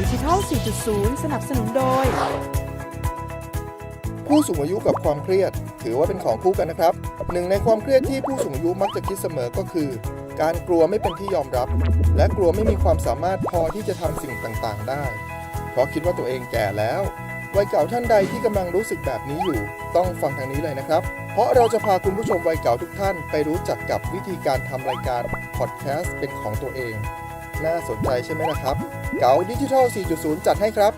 ดิจิทัล 4.0 สนับสนุนโดย ผู้สูงอายุกับความเครียด ถือว่าเป็นของคู่กันนะครับ หนึ่งในความเครียดที่ผู้สูงอายุมักจะคิดเสมอก็คือ การกลัวไม่เป็นที่ยอมรับ และกลัวไม่มีความสามารถพอที่จะทำสิ่งต่างๆ ได้ เพราะคิดว่าตัวเองแก่แล้ววัยเก่าท่านใดที่กำลังรู้สึกแบบนี้อยู่ ต้องฟังทางนี้เลยนะครับ เพราะเราจะพาคุณผู้ชมวัยเก่าทุกท่านไปรู้จักกับวิธีการทำรายการพอดแคสต์เป็นของตัวเอง น่าสนใจใช่ไหมละครับ เก๋าดิจิทัล 4.0 จัดให้ครับ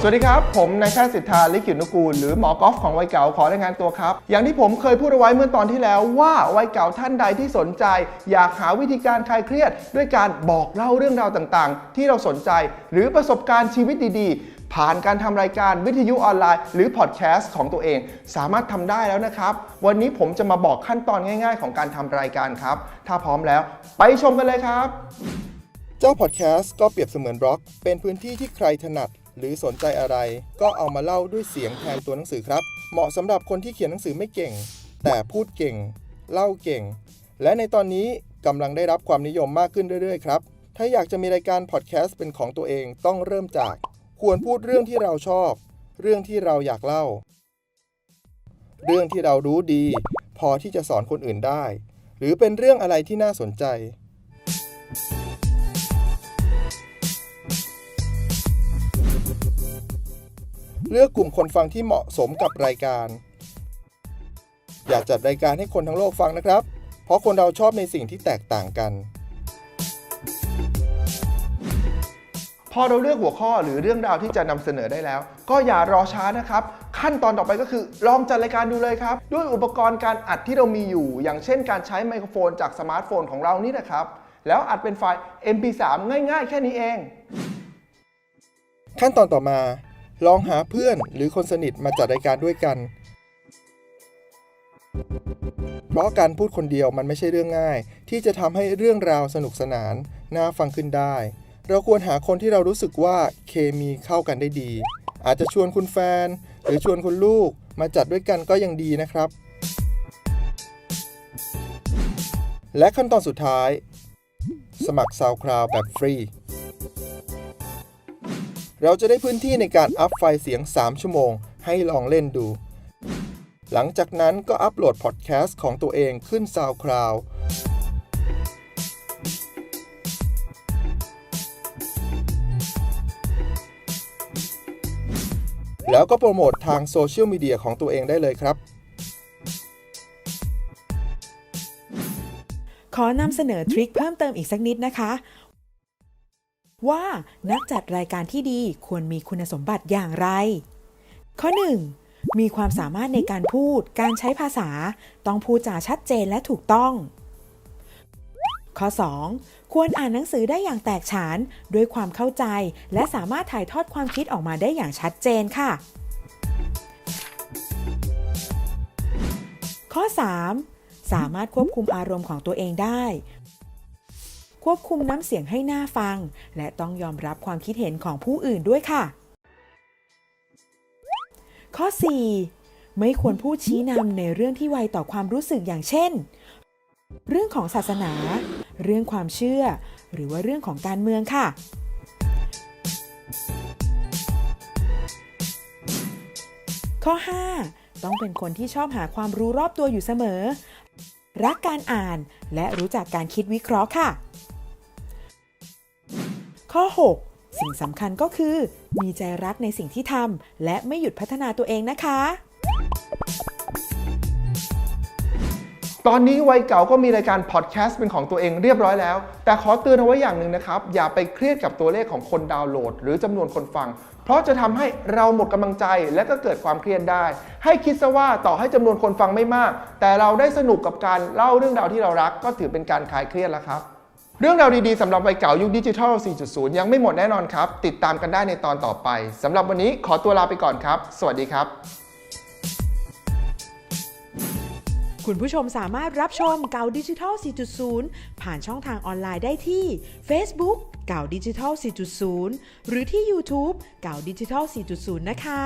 สวัสดีครับ ผมนายแพทย์สิทธาลิขิตนุกูล หรือหมอกอล์ฟของวัยเก่าขอรายงานตัวครับ อย่างที่ผมเคยพูดเอาไว้เมื่อตอนที่แล้วว่าวัยเก่าท่านใดที่สนใจ อยากหาวิธีการคลายเครียด ด้วยการบอกเล่าเรื่องราวต่างๆ ที่เราสนใจ หรือประสบการณ์ชีวิตดีๆ ผ่านการทำรายการวิทยุออนไลน์ หรือพอดแคสต์ของตัวเอง สามารถทำได้แล้วนะครับ วันนี้ผมจะมาบอกขั้นตอนง่ายๆ ของการทำรายการครับ ถ้าพร้อมแล้ว ไปชมกันเลยครับ เจ้าพอดแคสต์ก็เปรียบเสมือนบล็อก เป็นพื้นที่ที่ใครถนัดหรือสนใจอะไร ก็เอามาเล่าด้วยเสียงแทนตัวหนังสือครับ เหมาะสำหรับคนที่เขียนหนังสือไม่เก่ง แต่พูดเก่ง เล่าเก่ง และในตอนนี้กำลังได้รับความนิยมมากขึ้นเรื่อยๆครับ ถ้าอยากจะมีรายการพอดแคสต์เป็นของตัวเองต้องเริ่มจาก ควรพูดเรื่องที่เราชอบ เรื่องที่เราอยากเล่า เรื่องที่เรารู้ดี พอที่จะสอนคนอื่นได้ หรือเป็นเรื่องอะไรที่น่าสนใจ เลือกกลุ่มคนฟังที่เหมาะสมกับรายการ อย่าจัดรายการให้คนทั้งโลกฟังนะครับ เพราะคนเราชอบในสิ่งที่แตกต่างกัน พอเราเลือกหัวข้อหรือเรื่องราวที่จะนำเสนอได้แล้ว ก็อย่ารอช้านะครับ ขั้นตอนต่อไปก็คือลองจัดรายการดูเลยครับ ด้วยอุปกรณ์การอัดที่เรามีอยู่ อย่างเช่นการใช้ไมโครโฟนจากสมาร์ทโฟนของเรานี่นะครับ แล้วอัดเป็นไฟล์ MP3 ง่ายๆ แค่นี้เอง ขั้นตอนต่อมา ลองหาเพื่อนหรือคนสนิทมาจัดรายการด้วยกัน เพราะการพูดคนเดียวมันไม่ใช่เรื่องง่าย ที่จะทำให้เรื่องราวสนุกสนาน น่าฟังขึ้นได้ เราควรหาคนที่เรารู้สึกว่าเคมีเข้ากันได้ดี อาจจะชวนคุณแฟน หรือชวนคุณลูกมาจัดด้วยกันก็ยังดีนะครับ และขั้นตอนสุดท้าย สมัคร SoundCloud แบบฟรี เราจะได้พื้นที่ในการอัพไฟล์เสียง 3 ชั่วโมง ให้ลองเล่นดู หลังจากนั้นก็อัปโหลดพอดแคสต์ของตัวเองขึ้น SoundCloud แล้วก็โปรโมททางโซเชียลมีเดียของตัวเองได้เลยครับขอนำเสนอทริคเพิ่มเติมอีกสักนิดนะคะ ว่านักจัดรายการที่ดีควรมีคุณสมบัติอย่างไร ข้อ 1. มีความสามารถในการพูด การใช้ภาษา ต้องพูดจาชัดเจนและถูกต้อง ข้อ 2. ควรอ่านหนังสือได้อย่างแตกฉาน ด้วยความเข้าใจ และสามารถถ่ายทอดความคิดออกมาได้อย่างชัดเจนค่ะ ข้อ 3. สามารถควบคุมอารมณ์ของตัวเองได้ ควบคุมน้ำเสียงให้หน่าฟัง และต้องยอมรับความคิดเห็นของผู้อื่นด้วยค่ะ ข้อ 4. ไม่ควรพูดชี้นำในเรื่องที่ไวต่อความรู้สึกอย่างเช่นเรื่องของศาสนา เรื่องความเชื่อ หรือว่าเรื่องของการเมืองค่ะข้อ 5 ต้องเป็นคนที่ชอบหาความรู้รอบตัวอยู่เสมอ รักการอ่านและรู้จักการคิดวิเคราะห์ค่ะ ข้อ 6 สิ่งสำคัญก็คือ มีใจรักในสิ่งที่ทำและไม่หยุดพัฒนาตัวเองนะคะ ตอนนี้วัยเก่าก็มีรายการพอดแคสต์เป็นของตัวเองเรียบร้อยแล้ว แต่ขอเตือนเอาไว้อย่างหนึ่งนะครับ อย่าไปเครียดกับตัวเลขของคนดาวน์โหลด หรือจำนวนคนฟัง เพราะจะทำให้เราหมดกำลังใจและก็เกิดความเครียดได้ ให้คิดซะว่าต่อให้จำนวนคนฟังไม่มาก แต่เราได้สนุกกับการเล่าเรื่องราวที่เรารัก ก็ถือเป็นการคลายเครียดแล้วครับ เรื่องราวดีๆสำหรับวัยเก่ายุคดิจิทัล 4.0 ยังไม่หมดแน่นอนครับ ติดตามกันได้ในตอนต่อไปสำหรับวันนี้ขอตัวลาไปก่อนครับ สวัสดีครับ คุณผู้ชมสามารถรับชมเก่าดิจิทัล 4.0 ผ่านช่องทางออนไลน์ได้ที่ Facebook เก่าดิจิทัล 4.0 หรือที่ YouTube เก่าดิจิทัล 4.0 นะคะ